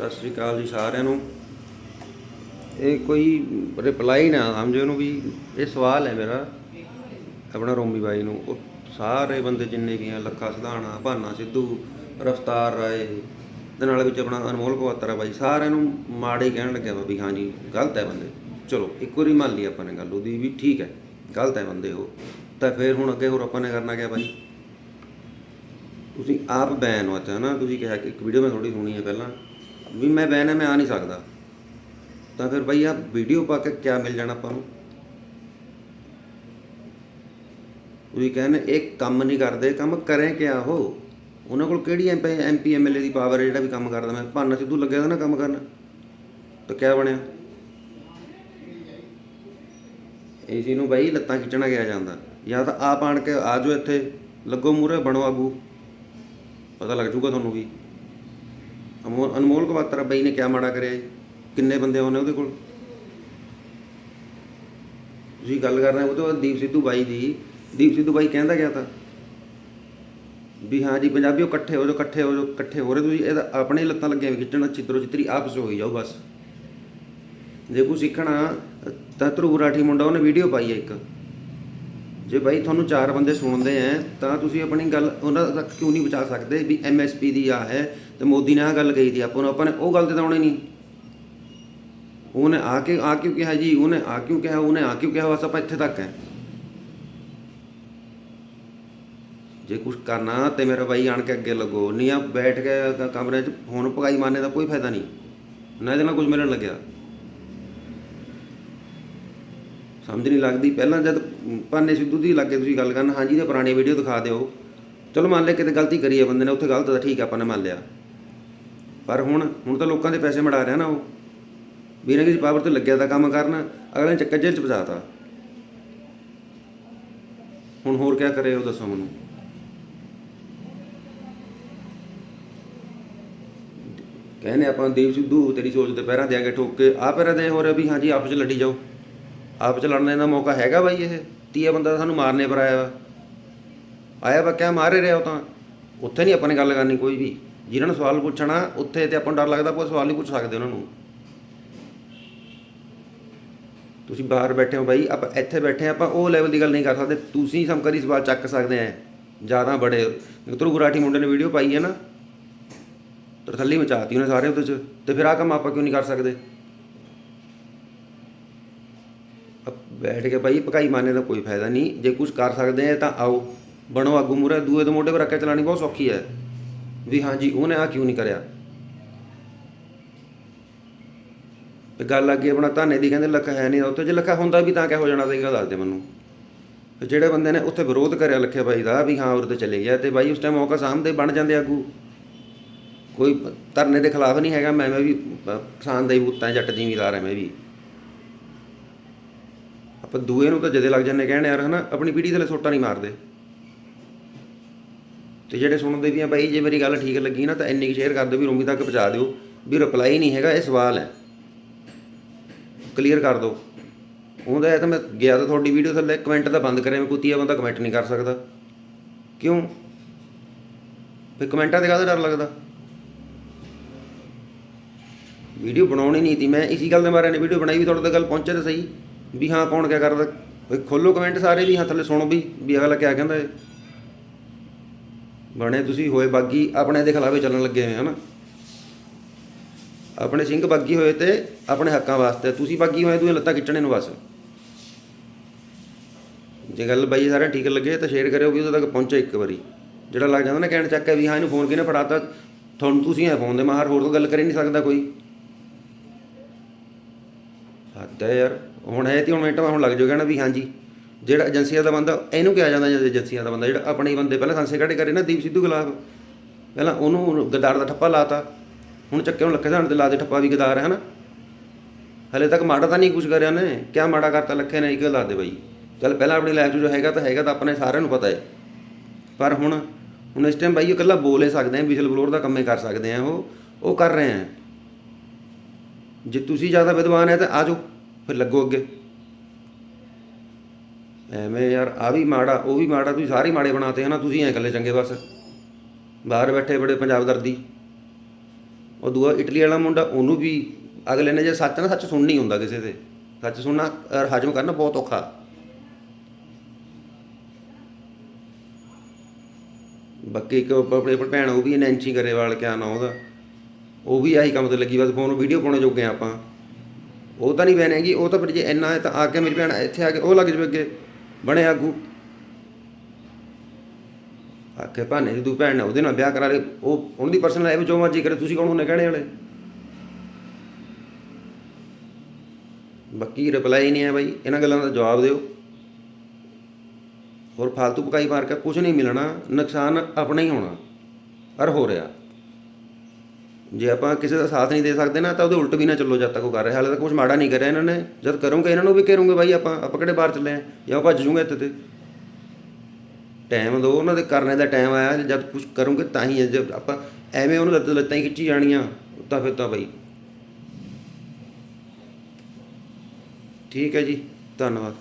ਸਤਿ ਸ੍ਰੀ ਅਕਾਲ ਜੀ ਸਾਰਿਆਂ ਨੂੰ। ਇਹ ਕੋਈ ਰਿਪਲਾਈ ਨਾ ਸਮਝੋ ਇਹਨੂੰ ਵੀ, ਇਹ ਸਵਾਲ ਹੈ ਮੇਰਾ, ਆਪਣਾ ਰੋਮੀ ਬਾਈ ਨੂੰ। ਉਹ ਸਾਰੇ ਬੰਦੇ ਜਿੰਨੇ ਵੀ ਆ, ਲੱਖਾ ਸਿਧਾਣਾ, ਭਾਨਾ ਸਿੱਧੂ, ਰਫਤਾਰ ਰਾਏ ਦੇ ਨਾਲ ਵਿੱਚ ਆਪਣਾ ਅਨਮੋਲ ਕਵਾਤਰਾ ਬਾਈ, ਸਾਰਿਆਂ ਨੂੰ ਮਾੜੇ ਕਹਿਣ ਲੱਗਿਆ ਵਾ ਵੀ ਹਾਂਜੀ ਗਲਤ ਹੈ ਬੰਦੇ। ਚਲੋ, ਇੱਕ ਵਾਰੀ ਮੰਨ ਲਈ ਆਪਾਂ ਨੇ ਗੱਲ ਉਹਦੀ ਵੀ, ਠੀਕ ਹੈ, ਗਲਤ ਹੈ ਬੰਦੇ ਉਹ। ਤਾਂ ਫਿਰ ਹੁਣ ਅੱਗੇ ਹੋਰ ਆਪਾਂ ਨੇ ਕਰਨਾ ਕਿਆ ਬਾਈ? ਤੁਸੀਂ ਆਪ ਬੈਨ ਹੋ ਇੱਥੇ, ਹਨਾ? ਤੁਸੀਂ ਕਿਹਾ ਕਿ ਇੱਕ ਵੀਡੀਓ ਮੈਂ ਥੋੜੀ ਸੁਣੀ ਹੈ ਪਹਿਲਾਂ। ਵੀ ਮੈਂ ਬੈਨ ਹੈ ਮੈਂ ਆ ਨਹੀਂ ਸਕਦਾ। ਤਾਂ ਫਿਰ ਬਈ ਆ ਵੀਡੀਓ ਪਾ ਕੇ ਕਿਆ ਮਿਲ ਜਾਣਾ ਆਪਾਂ ਨੂੰ? ਤੁਸੀਂ ਕਹਿੰਦੇ, ਇਹ ਕੰਮ ਨਹੀਂ ਕਰਦੇ, ਕੰਮ ਕਰੇ ਕਿਆ ਉਹ? ਉਹਨਾਂ ਕੋਲ ਕਿਹੜੀ ਐਮਪੀ ਐਮਪੀ ਐਮਐਲਏ ਦੀ ਪਾਵਰ ਹੈ ਜਿਹੜਾ ਵੀ ਕੰਮ ਕਰਦਾ? ਮੈਂ ਭਾਨਾ ਸਿੱਧੂ ਲੱਗਿਆ ਤਾਂ ਨਾ ਕੰਮ ਕਰਨ। ਤਾਂ ਕਿਆ ਬਣਿਆ? ਇਸ ਨੂੰ ਬਾਈ ਲੱਤਾਂ ਖਿੱਚਣਾ ਗਿਆ ਜਾਂਦਾ? ਜਾਂ ਤਾਂ ਆਪ ਆਣ ਕੇ ਆ ਜਾਓ ਇੱਥੇ, ਲੱਗੋ ਮੂਰੇ ਬਣੋ ਆਗੂ ਪਤਾ ਲੱਗ ਜੂਗਾ ਤੁਹਾਨੂੰ ਵੀ। ਅਮੋਲ ਅਨਮੋਲ ਕਵਾਤਰਾ ਬਾਈ ਨੇ ਕਿਆ ਮਾੜਾ ਕਰਿਆ ਜੀ? ਕਿੰਨੇ ਬੰਦੇ ਆਉਣੇ ਉਹਦੇ ਕੋਲ? ਤੁਸੀਂ ਗੱਲ ਕਰ ਰਹੇ ਹੋ ਉਹਦੇ ਬਾਅਦ ਦੀਪ ਸਿੱਧੂ ਬਾਈ ਦੀ, ਦੀਪ ਸਿੱਧੂ ਬਾਈ ਕਹਿੰਦਾ ਗਿਆ ਤਾਂ? ਵੀ ਹਾਂ ਜੀ ਪੰਜਾਬੀਓ ਇਕੱਠੇ ਹੋ ਜਾਓ, ਇਕੱਠੇ ਹੋ ਜਾਓ, ਇਕੱਠੇ ਹੋ ਰਹੇ ਤੁਸੀਂ, ਇਹਦਾ ਆਪਣੇ ਲੱਤਾਂ ਲੱਗੀਆਂ ਵੀ ਖਿੱਚਣ, ਚਿੱਤਰੋ ਚਿੱਤਰੀ ਆਪਸ ਹੋਈ ਜਾਓ ਬਸ। ਜੇ ਕੋਈ ਸਿੱਖਣਾ ਤਾਂ ਧਰੂਬ ਰਾਠੀ ਮੁੰਡਾ, ਉਹਨੇ ਵੀਡੀਓ ਪਾਈ ਹੈ ਇੱਕ। ਜੇ ਬਾਈ ਤੁਹਾਨੂੰ ਚਾਰ ਬੰਦੇ ਸੁਣਦੇ ਆ ਤਾਂ ਤੁਸੀਂ ਆਪਣੀ ਗੱਲ ਉਹਨਾਂ ਤੱਕ ਕਿਉਂ ਨਹੀਂ ਪਹੁੰਚਾ ਸਕਦੇ ਵੀ ਐਮਐਸਪੀ ਦੀ ਆ ਹੈ ਤੇ ਮੋਦੀ ਨੇ ਆ ਗੱਲ ਕਹੀ ਸੀ ਆਪਾਂ ਨੂੰ, ਆਪਾਂ ਨੇ ਉਹ ਗੱਲ ਤੇ ਤਾਂ ਆਉਣੀ ਨਹੀਂ। ਉਹਨੇ ਆ ਕੇ, ਆ ਕਿਉਂ ਕਿਹਾ ਜੀ, ਉਹਨੇ ਆ ਕਿਉਂ ਕਿਹਾ, ਉਹਨੇ ਆ ਕਿਉਂ ਕਿਹਾ, ਬਸ ਆਪਾਂ ਇੱਥੇ ਤੱਕ ਹੈ ਜੇ ਕੁਝ ਕਰਨਾ ਤੇ ਮੇਰਾ ਬਾਈ ਆਣ ਕੇ ਅੱਗੇ ਲੱਗੋ, ਨਹੀਂ ਆ ਬੈਠ ਕੇ ਕਮਰੇ 'ਚ ਫੋਨ ਪਕਾਈ ਮਾਰਨੇ ਦਾ ਕੋਈ ਫਾਇਦਾ ਨਹੀਂ। ਨਾ ਇਹਦੇ ਨਾਲ ਕੁਝ ਮਿਲਣ ਲੱਗਿਆ। ਸਮਝ ਨਹੀਂ ਲੱਗਦੀ, ਪਹਿਲਾਂ ਜਦ ਭਾਨੇ ਸਿੱਧੂ ਦੀ ਲੱਗੇ ਤੁਸੀਂ ਗੱਲ ਕਰਨ, ਹਾਂਜੀ ਤੇ ਪੁਰਾਣੀ ਵੀਡੀਓ ਦਿਖਾ ਦਿਓ। ਚਲੋ ਮੰਨ ਲਿਆ ਕਿਤੇ ਗਲਤੀ ਕਰੀ ਹੈ ਬੰਦੇ ਨੇ, ਉੱਥੇ ਗਲਤ ਤਾਂ ਠੀਕ ਆ, ਆਪਾਂ ਨੇ ਮੰਨ ਲਿਆ। ਪਰ ਹੁਣ ਹੁਣ ਤਾਂ ਲੋਕਾਂ ਦੇ ਪੈਸੇ ਮੜਾ ਰਿਹਾ ਨਾ ਉਹ। ਵੀ ਨਾ ਕਿਸੇ ਪਾਵਰ ਤੋਂ ਲੱਗਿਆ ਤਾਂ ਕੰਮ ਕਰਨ, ਅਗਲੇ ਨੇ ਚੱਕਰ ਜੇਲ੍ਹ ਚ ਫਸਾਤਾ ਹੁਣ ਹੋਰ ਕਿਆ ਕਰੇ ਉਹ ਦੱਸੋ ਮੈਨੂੰ। ਕਹਿੰਦੇ ਆਪਾਂ ਦੀਪ ਸਿੱਧੂ, ਤੇਰੀ ਸੋਚ ਤੇ ਪਹਿਰਾ ਦਿਆ ਕੇ ਠੋਕ ਕੇ ਆ ਪਹਿਰਾ ਦੇ ਹੋ ਰਿਹਾ ਵੀ ਹਾਂਜੀ ਆਪ ਚ ਲੜੀ ਜਾਓ। ਆਪ ਚ ਲੜਨ ਦਾ ਮੌਕਾ ਹੈਗਾ ਬਾਈ ਇਹ। ਤੀਆ ਬੰਦਾ, ਸਾਨੂੰ ਮਾਰਨੇ ਪਰ ਆਇਆ ਵਾ। ਆਇਆ ਵਾ, ਕਿਆ ਮਾਰੇ ਰਿਹਾ ਉਹ ਤਾਂ। ਉੱਥੇ ਨਹੀਂ ਆਪਾਂ ਨੇ ਗੱਲ ਕਰਨੀ ਕੋਈ ਵੀ। ਜਿਨ੍ਹਾਂ ਨੂੰ ਸਵਾਲ ਪੁੱਛਣਾ, ਉੱਥੇ ਤੇ ਆਪਾਂ ਨੂੰ ਡਰ ਲੱਗਦਾ, ਕੋਈ ਸਵਾਲ ਨਹੀਂ ਪੁੱਛ ਸਕਦੇ ਉਹਨਾਂ ਨੂੰ। ਤੁਸੀਂ ਬਾਹਰ ਬੈਠੇ ਹੋ ਬਾਈ, ਆਪਾਂ ਇੱਥੇ ਬੈਠੇ ਆਪਾਂ ਉਹ ਲੈਵਲ ਦੀ ਗੱਲ ਨਹੀਂ ਕਰ ਸਕਦੇ। ਤੁਸੀਂ ਸਮਕਰੀ ਸਵਾਲ ਚੱਕ ਸਕਦੇ ਆ। ਜ਼ਿਆਦਾ ਬੜੇ। ਧਰੂ ਗੁਰਾਠੀ ਮੁੰਡੇ ਨੇ ਵੀਡੀਓ ਪਾਈ ਹੈ ਨਾ। ਤਰਥੱਲੀ ਮਚਾਤੀ ਉਹਨੇ ਸਾਰੇ ਉਹਦੇ ਚ। ਤੇ ਫਿਰ ਆ ਕੰਮ ਆਪਾਂ ਕਿਉਂ ਨਹੀਂ ਕਰ ਸਕਦੇ? ਬੈਠ ਕੇ ਭਾਈ ਪਕਾਈ ਮਾਰਨੇ ਦਾ ਕੋਈ ਫਾਇਦਾ ਨਹੀਂ। ਜੇ ਕੁਝ ਕਰ ਸਕਦੇ ਆ ਤਾਂ ਆਓ। ਬਣੋ ਆਗੂ ਮੂਰੇ ਦੂਏ ਦੇ ਮੋਢੇ 'ਤੇ ਰੱਖ ਕੇ ਚਲਾਣੀ ਬਹੁਤ ਸੌਖੀ ਹੈ। ਵੀ ਹਾਂਜੀ ਉਹਨੇ ਆ ਕਿਉਂ ਨਹੀਂ ਕਰਿਆ? ਤੇ ਗੱਲ ਅੱਗੇ ਆਪਣਾ ਧਾਨੇ ਦੀ, ਕਹਿੰਦੇ ਲੱਖਾ ਹੈ ਨਹੀਂ। ਉੱਥੇ ਜੇ ਲੱਖਾ ਹੁੰਦਾ ਵੀ ਤਾਂ ਕਿਆ ਹੋ ਜਾਣਾ ਸੀਗਾ ਗੱਲ ਦੱਸ ਦੇ ਮੈਨੂੰ। ਤੇ ਜਿਹੜੇ ਬੰਦੇ ਨੇ ਉੱਥੇ ਵਿਰੋਧ ਕਰਿਆ ਲੱਖੇ ਬਾਈ ਦਾ ਵੀ ਹਾਂ, ਉਰੇ ਤੇ ਚਲੇ ਗਿਆ। ਤੇ ਬਾਈ ਉਸ ਟਾਈਮ ਮੌਕਾ ਸਾਹਮਣੇ ਬਣ ਜਾਂਦੇ ਆਗੂ। ਕੋਈ ਧਰਨੇ ਦੇ ਖਿਲਾਫ ਨਹੀਂ ਹੈਗਾ। ਮੈਂ ਮੈਂ ਵੀ ਕਿਸਾਨ ਦਾ ਹੀ ਬੁੱਤਾਂ, ਜੱਟ ਜ਼ਿਮੀਦਾਰ ਐ ਮੈਂ ਵੀ। ਆਪਾਂ ਦੂਏ ਨੂੰ ਤਾਂ ਜਦੇ ਲੱਗ ਜਾਂਦੇ ਕਹਿਣ ਯਾਰ, ਹਨਾ, ਆਪਣੀ ਪੀੜੀ ਥੱਲੇ ਸੋਟਾ ਨਹੀਂ ਮਾਰਦੇ। ਤੇ ਜਿਹੜੇ ਸੁਣਦੇ ਵੀ ਆ ਬਾਈ ਜੇ ਮੇਰੀ ਗੱਲ ਠੀਕ ਲੱਗੀ ਨਾ, ਤਾਂ ਇੰਨੀ ਕੁ ਸ਼ੇਅਰ ਕਰ ਦਿਓ ਵੀ ਰੋਮੀ ਤੱਕ ਪਹੁੰਚਾ ਦਿਓ ਵੀ ਰਿਪਲਾਈ ਨਹੀਂ ਹੈਗਾ, ਇਹ ਸਵਾਲ ਹੈ। ਕਲੀਅਰ ਕਰ ਦਿਓ। ਉਹਦਾ ਇਹ ਤਾਂ ਮੈਂ ਗਿਆ ਤਾਂ ਤੁਹਾਡੀ ਵੀਡੀਓ ਥੱਲੇ ਕਮੈਂਟ ਤਾਂ ਬੰਦ ਕਰਿਆ, ਮੈਂ ਕੁੱਤੀਆ ਬੰਦਾ ਕਮੈਂਟ ਨਹੀਂ ਕਰ ਸਕਦਾ। ਕਿਉਂ? ਫਿਰ ਕਮੈਂਟਾਂ ਤੇ ਕਾਹਦਾ ਡਰ ਲੱਗਦਾ? ਵੀਡੀਓ ਬਣਾਉਣੀ ਨਹੀਂ ਸੀ, ਮੈਂ ਇਸੀ ਗੱਲ ਦੇ ਮਾਰੇ ਨੇ, ਵੀਡੀਓ ਬਣਾਈ ਵੀ ਤੁਹਾਡੇ ਤੱਕ ਗੱਲ ਪਹੁੰਚੇ ਤਾਂ ਸਹੀ। ਵੀ ਹਾਂ ਕੌਣ ਕਿਆ ਕਰਦਾ? ਬਈ ਖੋਲੋ ਕਮੈਂਟ ਸਾਰੇ ਵੀ ਹਾਂ ਥੱਲੇ ਸੁਣੋ ਵੀ ਵੀ ਅਗਲਾ ਕਿਆ ਕਹਿੰਦਾ ਹੈ ਬਣੇ ਤੁਸੀਂ ਹੋਏ ਬਾਗੀ, ਆਪਣੇ ਦੇ ਖਿਲਾਫੇ ਚੱਲਣ ਲੱਗੇ ਹੋਏ ਹਨਾ। ਆਪਣੇ ਸਿੰਘ ਬਾਗੀ ਹੋਏ ਤੇ ਆਪਣੇ ਹੱਕਾਂ ਵਾਸਤੇ ਤੁਸੀਂ ਬਾਗੀ ਹੋਏ, ਤੁਸੀਂ ਲੱਤਾਂ ਖਿੱਚਣੇ ਨੂੰ ਬਸ। ਜੇ ਗੱਲ ਬਾਈ ਸਾਰੇ ਠੀਕ ਲੱਗੇ, ਤਾਂ ਸ਼ੇਅਰ ਕਰਿਓ ਵੀ ਉਦੋਂ ਤੱਕ ਪਹੁੰਚੇ ਇੱਕ ਵਾਰੀ। ਜਿਹੜਾ ਲੱਗ ਜਾਂਦਾ ਨਾ ਕਹਿਣ ਚੱਕ ਕੇ ਵੀ ਹਾਂ ਇਹਨੂੰ ਫੋਨ ਕਿਹਨੇ ਫੜਾਤਾ? ਤੁਹਾਨੂੰ ਤੁਸੀਂ ਐ ਫੋਨ ਦੇ ਮਾਹਰ ਹੋਰ ਤੋਂ ਗੱਲ ਕਰ ਹੀ ਨਹੀਂ ਸਕਦਾ ਕੋਈ। ਹੱਦ ਹੈ ਯਾਰ। ਹੁਣ ਇਹ ਤੇ ਹੁਣ ਮਿੰਟ ਹੁਣ ਲੱਗ ਜਾਊਗਾ ਨਾ ਵੀ ਹਾਂਜੀ, ਜਿਹੜਾ ਏਜੰਸੀਆਂ ਦਾ ਬੰਦਾ, ਇਹਨੂੰ ਕਿਹਾ ਜਾਂਦਾ ਜਦ ਏਜੰਸੀਆਂ ਦਾ ਬੰਦਾ, ਜਿਹੜਾ ਆਪਣੇ ਬੰਦੇ ਪਹਿਲਾਂ ਸੰਸੇ ਕੱਢੇ ਕਰੇ ਨਾ ਦੀਪ ਸਿੱਧੂ ਖਿਲਾਫ। ਪਹਿਲਾਂ ਉਹਨੂੰ ਗਦਾਰ ਦਾ ਠੱਪਾ ਲਾਤਾ। ਹੁਣ ਚੱਕੇ ਹੁਣ ਲੱਖੇ ਸਾਹਣ ਤੇ ਲਾ ਦੇ ਠੱਪਾ ਵੀ ਗਦਾਰ ਹੈ ਹਨਾ। ਹਲੇ ਤੱਕ ਮਾੜਾ ਤਾਂ ਨਹੀਂ ਕੁਝ ਕਰਿਆ ਉਹਨੇ, ਕਿਆ ਮਾੜਾ ਕਰਤਾ ਲੱਖੇ ਨੇ, ਇੱਕ ਗੱਲ ਦੱਸ ਦੇ ਬਾਈ। ਚੱਲ ਪਹਿਲਾਂ ਆਪਣੀ ਲਾਈਫ 'ਚ ਜੋ ਹੈਗਾ ਤਾਂ ਹੈਗਾ ਤਾਂ ਆਪਣੇ ਸਾਰਿਆਂ ਨੂੰ ਪਤਾ ਹੈ। ਪਰ ਹੁਣ ਹੁਣ ਇਸ ਟਾਈਮ ਬਾਈ ਉਹ ਇਕੱਲਾ ਬੋਲ ਸਕਦੇ ਆ, ਵਿਸਲ ਬਲੋਰ ਦਾ ਕੰਮੇ ਕਰ ਸਕਦੇ ਆ ਉਹ ਉਹ ਕਰ ਰਹੇ ਆ। ਜੇ ਤੁਸੀਂ ਜ਼ਿਆਦਾ ਵਿਦਵਾਨ ਹੈ ਤਾਂ ਆ ਜਾਓ। ਫਿਰ ਲੱਗੋ ਅੱਗੇ। ਐਵੇਂ ਯਾਰ, ਆ ਵੀ ਮਾੜਾ, ਉਹ ਵੀ ਮਾੜਾ, ਤੁਸੀਂ ਸਾਰੇ ਹੀ ਮਾੜੇ ਬਣਾਤੇ ਹਨਾ, ਤੁਸੀਂ ਐ ਇਕੱਲੇ ਚੰਗੇ ਬਸ। ਬਾਹਰ ਬੈਠੇ ਬੜੇ ਪੰਜਾਬ ਦਰਦੀ ਉਹ ਦੂਆ ਇਟਲੀ ਵਾਲਾ ਮੁੰਡਾ, ਉਹਨੂੰ ਵੀ ਅਗਲੇ ਨੇ ਜੇ ਸੱਚ ਨਾ ਸੱਚ ਸੁਣ ਨਹੀਂ ਹੁੰਦਾ ਕਿਸੇ 'ਤੇ ਸੱਚ ਸੁਣਨਾ ਔਰ ਹਜਮ ਕਰਨਾ ਬਹੁਤ ਔਖਾ। ਬਾਕੀ ਇੱਕ ਆਪਣੇ ਆਪਣੀ ਭੈਣ, ਉਹ ਵੀ ਨੈਂਚੀ ਗਰੇਵਾਲ, ਕਿਆ ਨਾ ਉਹਦਾ। ਉਹ ਵੀ ਆਹੀ ਕੰਮ ਤੇ ਲੱਗੀ, ਬਸ ਫੋਨ ਵੀਡੀਓ ਪਾਉਣੇ ਜੋਗੇ ਆ ਆਪਾਂ। ਉਹ ਤਾਂ ਨਹੀਂ ਬੈਨ ਹੈਗੀ, ਉਹ ਤਾਂ ਫਿਰ ਜੇ ਇੰਨਾ ਹੈ ਤਾਂ ਆ ਕੇ ਮੇਰੀ ਭੈਣ ਇੱਥੇ ਆ ਕੇ ਉਹ ਲੱਗ ਜਵੇ ਅੱਗੇ, ਬਣੇ ਆਗੂ। ਆਖੇ ਭਾਨੇ ਦੀ ਤੂੰ ਭੈਣ ਨੇ ਉਹਦੇ ਨਾਲ ਵਿਆਹ ਕਰਾ ਲੈ ਉਹ ਉਹਨਾਂ ਦੀ ਪਰਸਨਲ ਲਾਈਫ ਜੋ ਮਰਜ਼ੀ ਕਰੇ, ਤੁਸੀਂ ਕੌਣ ਹੁੰਨੇ ਕਹਿਣੇ ਵਾਲੇ? ਬਾਕੀ ਰਿਪਲਾਈ ਨਹੀਂ ਹੈ ਬਾਈ, ਇਹਨਾਂ ਗੱਲਾਂ ਦਾ ਜਵਾਬ ਦਿਓ। ਹੋਰ ਫालतू ਪਕਾਈ ਮਾਰ ਕੇ ਕੁਝ ਨਹੀਂ ਮਿਲਣਾ, ਨੁਕਸਾਨ ਆਪਣਾ ਹੀ ਹੋਣਾ, ਪਰ ਹੋ ਰਿਹਾ। ਜੇ ਆਪਾਂ ਕਿਸੇ ਦਾ ਸਾਥ ਨਹੀਂ ਦੇ ਸਕਦੇ ਨਾ, ਤਾਂ ਉਹਦੇ ਉਲਟ ਵੀ ਨਾ ਚੱਲੋ ਜਦ ਤੱਕ ਉਹ ਕਰ ਰਿਹਾ। ਹਾਲੇ ਤੱਕ ਕੁਝ ਮਾੜਾ ਨਹੀਂ ਕਰਿਆ ਇਹਨਾਂ ਨੇ। ਜਦ ਕਰੋਗੇ ਇਹਨਾਂ ਨੂੰ ਵੀ ਕਰੋਗੇ ਬਾਈ ਆਪਾਂ। ਆਪਾਂ ਕਿਹੜੇ ਬਾਹਰ ਚੱਲੇ ਆ? ਜਾਂ ਭੱਜ ਜੂਗੇ ਇੱਥੇ ਤੇ। ਟਾਈਮ ਦੋ, ਉਹਨਾਂ ਦੇ ਕਰਨੇ ਦਾ ਟਾਈਮ ਆਇਆ। ਜਦ ਕੁਝ ਕਰੋਗੇ ਤਾਂ ਹੀ ਜੇ ਆਪਾਂ ਐਵੇਂ ਉਹਨੂੰ ਲੱਤ ਲੱਤਾਂ ਹੀ ਖਿੱਚੀ ਜਾਣੀਆਂ, ਤਾਂ ਫਿਰ ਤਾਂ ਬਾਈ। ਠੀਕ ਹੈ ਜੀ। ਧੰਨਵਾਦ।